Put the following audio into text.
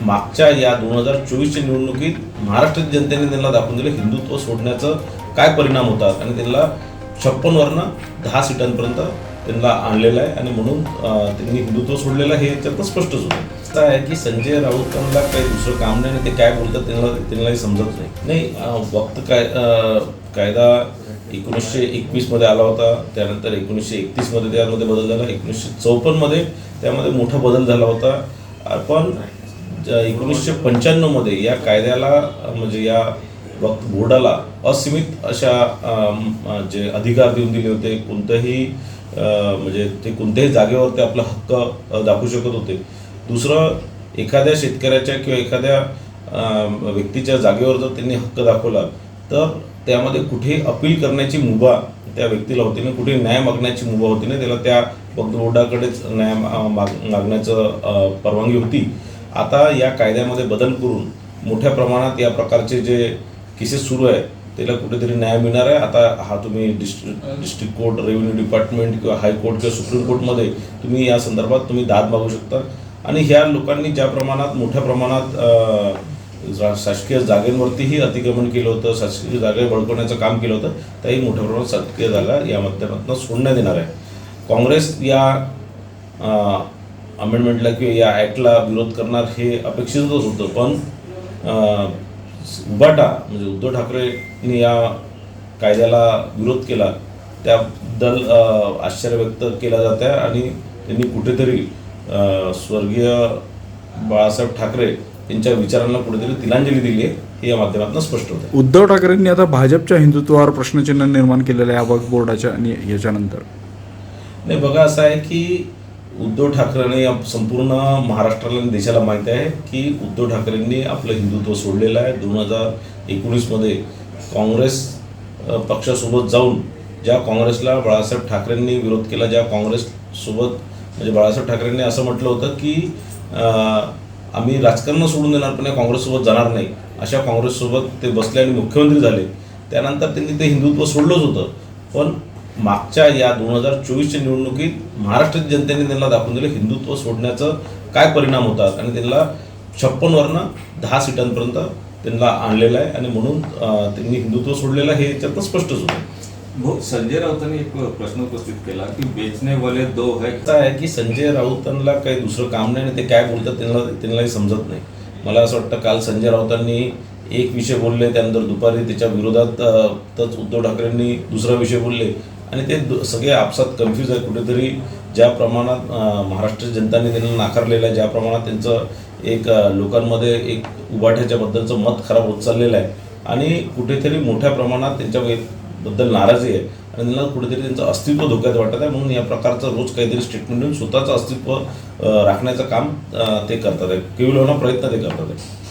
मागच्या या दोन हजार चोवीसच्या निवडणुकीत महाराष्ट्र जनतेने त्यांना दाखवून दिलं हिंदुत्व सोडण्याचं काय परिणाम होतात? आणि त्यांना छप्पनवरनं दहा सीटांपर्यंत त्यांना आणलेलं आहे. आणि म्हणून त्यांनी हिंदुत्व सोडलेलं हे याच्यातनं स्पष्टच होतं असं आहे की संजय राऊतांना काही दुसरं काम नाही आणि ते काय बोलतात त्यांना त्यांनाही समजत नाही. नाही वक्त काय कायदा एकोणीसशे एकवीसमध्ये आला होता. त्यानंतर एकोणीसशे एकतीसमध्ये त्यामध्ये बदल झाला. एकोणीसशे चौपन्नमध्ये त्यामध्ये मोठा बदल झाला होता. पण एकोणीसशे पंच्याण्णवमध्ये या कायद्याला म्हणजे या वक्त बोर्डाला असीमित अशा जे अधिकार देऊन दिले होते कोणत्याही म्हणजे ते कोणत्याही जागेवर ते आपला हक्क दाखवू शकत होते. दुसरं एखाद्या शेतकऱ्याच्या किंवा एखाद्या व्यक्तीच्या जागेवर जर त्यांनी हक्क दाखवला तर त्यामध्ये कुठे अपील करण्याची मुभा त्या व्यक्तीला होती नाही कुठे न्याय मागण्याची मुभा होती नाही त्याला त्या वक्त बोर्डाकडेच न्याय मा- माग मागण्याचं परवानगी होती. आता या कायद्यामध्ये बदल करून मोठ्या प्रमाणात या प्रकारचे जे केसेस सुरू आहे त्याला कुठेतरी न्याय मिळणार आहे. आता हा तुम्ही district district court revenue department किंवा हायकोर्ट किंवा सुप्रीम कोर्टमध्ये तुम्ही या संदर्भात तुम्ही दाद मागू शकता. आणि ह्या लोकांनी ज्या प्रमाणात मोठ्या प्रमाणात जा- शासकीय जागेंवरतीही अतिक्रमण केलं होतं शासकीय जागे बळकवण्याचं काम केलं होतं त्याही मोठ्या प्रमाणात शासकीय जागा या माध्यमातून सोडण्यात येणार आहे. काँग्रेस या अमेंडमेंटला किंवा या ॲक्टला विरोध करणार हे अपेक्षितच होतं पण उबाटा म्हणजे उद्धव ठाकरेंनी या कायद्याला विरोध केला त्याबद्दल आश्चर्य व्यक्त केलं जात आहे आणि त्यांनी कुठेतरी स्वर्गीय बाळासाहेब ठाकरे यांच्या विचारांना कुठेतरी तिलांजली दिली आहे हे या माध्यमातून स्पष्ट होतं उद्धव ठाकरेंनी आता भाजपच्या हिंदुत्वावर प्रश्नचिन्ह निर्माण केलेलं आहे वक्फ बोर्डाच्या आणि याच्यानंतर? नाही बघा असं आहे की उद्धव ठाकरेंनी संपूर्ण महाराष्ट्राला आणि देशाला माहीत आहे की उद्धव ठाकरेंनी आपलं हिंदुत्व सोडलेलं आहे. दोन हजार एकोणीसमध्ये काँग्रेस पक्षासोबत जाऊन ज्या काँग्रेसला बाळासाहेब ठाकरेंनी विरोध केला ज्या काँग्रेससोबत म्हणजे बाळासाहेब ठाकरेंनी असं म्हटलं होतं की आम्ही राजकारण सोडून देणार पण या काँग्रेससोबत जाणार नाही. अशा काँग्रेससोबत ते बसले आणि मुख्यमंत्री झाले. त्यानंतर त्यांनी ते हिंदुत्व सोडलंच होतं. पण मागच्या या दोन हजार चोवीसच्या निवडणुकीत महाराष्ट्र जनतेने त्यांना दाखवून दिलं हिंदुत्व सोडण्याचं काय परिणाम होतात? आणि त्यांना छप्पनवरनं दहा सीटांपर्यंत त्यांना आणलेलं आहे. आणि म्हणून त्यांनी हिंदुत्व सोडलेलं आहे हे याच्यातनं स्पष्टच होतं. भाऊ संजय राऊतांनी एक प्रश्न उपस्थित केला की बेचने वाले दो है असं आहे की संजय राऊतांना काही दुसरं काम नाही आणि ते काय बोलतात त्यांना त्यांनाही समजत नाही. मला असं वाटतं काल संजय राऊतांनी एक विषय बोलले त्यानंतर दुपारी त्याच्या विरोधात तच उद्धव ठाकरेंनी दुसरा विषय बोलले. आणि ते दु- सगळे आपसात कन्फ्यूज आहे कुठेतरी. ज्या प्रमाणात महाराष्ट्र जनताने त्यांना नाकारलेलं आहे ज्या प्रमाणात त्यांचं एक लोकांमध्ये एक उभाठ्याच्याबद्दलचं मत खराब होत चाललेलं आहे. आणि कुठेतरी मोठ्या प्रमाणात त्यांच्या बद्दल नाराजी आहे. आणि त्यांना कुठेतरी त्यांचं अस्तित्व धोक्यात वाटत आहे. म्हणून या प्रकारचं रोज काहीतरी स्टेटमेंट देऊन स्वतःचं अस्तित्व राखण्याचं काम ते करतात आहे केवळ होणं प्रयत्न ते करतात आहे